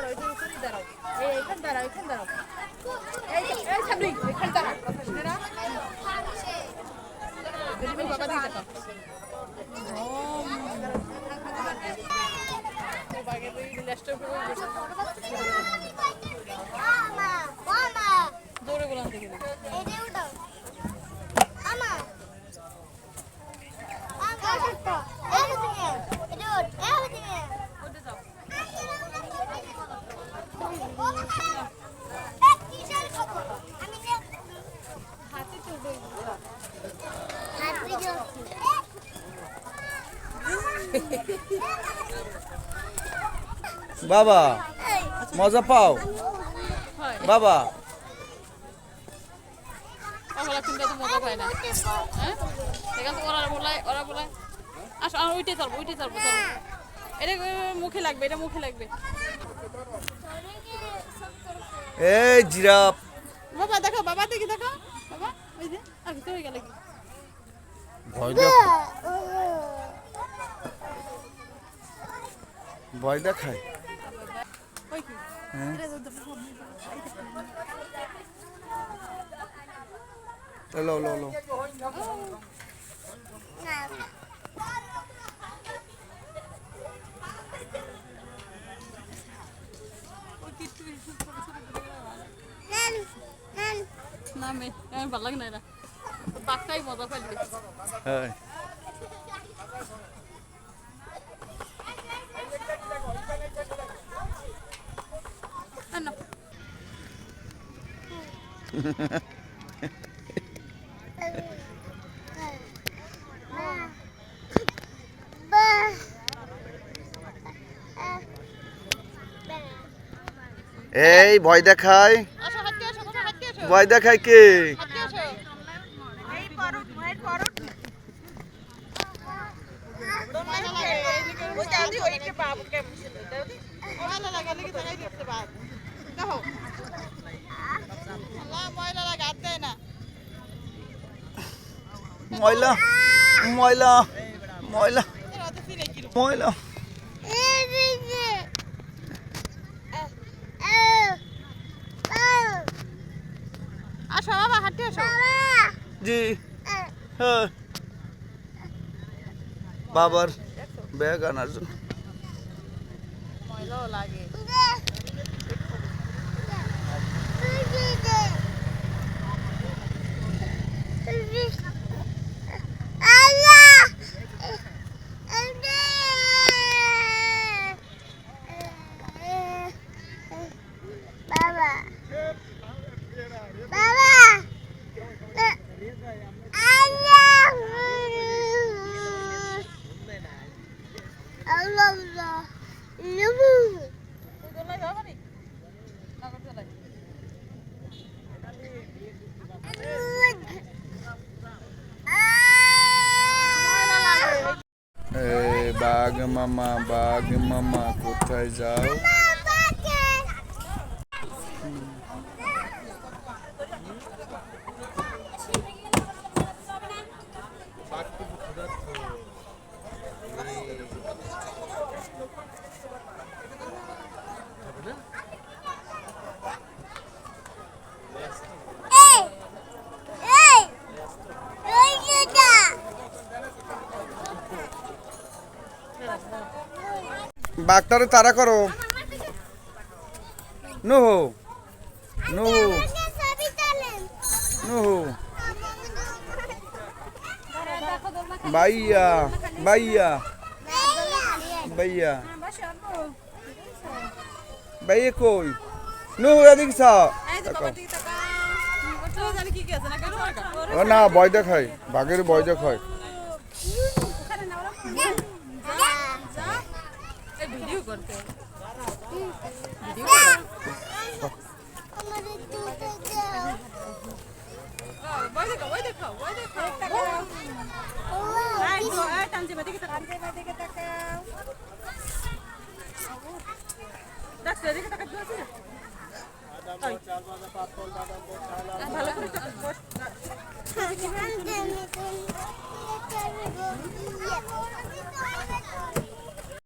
করো এটা উপরেই দাঁড়াও এই এখানে দাঁড়াও এখানে লাগবে এটা মুখে লাগবে। এই জিরাফ। বাবা দেখো বাবা দেখি দেখো। বাবা ওই যে আর ভিতরে হয়ে গেল কি? ভয় দেখো। ভয় দেখায়। ওই কি হ্যাঁ লো লো লো। ওই কি তুই ছোট ছোট না মে আমি ভালো লাগে না মজা পাইবে হ্যাঁ। এই ভয় দেখায়। ভয় দেখায় কে? ময়লা লাগে, ময়লা ময়লা। ময়লা আসো বাবা হাঁটতে আসো। জি। বাবার ব্যাগ আনার জন্য। লাগে। বাঘ মামা বাঘ মামা কোথায় যাও? দিকে তারা করো। ওর তো জানি কি কি আছে না, কেন ওর কা- ওর- ও না ভয় দেখায়। বাঘের ভয় দেখায়। ভিডিও করতে ভিডিও করো। আমাদের দুটো দাও